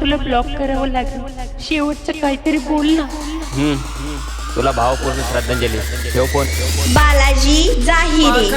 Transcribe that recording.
तुला ब्लॉक करावं लागेल. शेवटचं काहीतरी बोल ना. हम्म. तुला भावपूर्ण श्रद्धांजली? ठेव फोन. बालाजी जाहिरे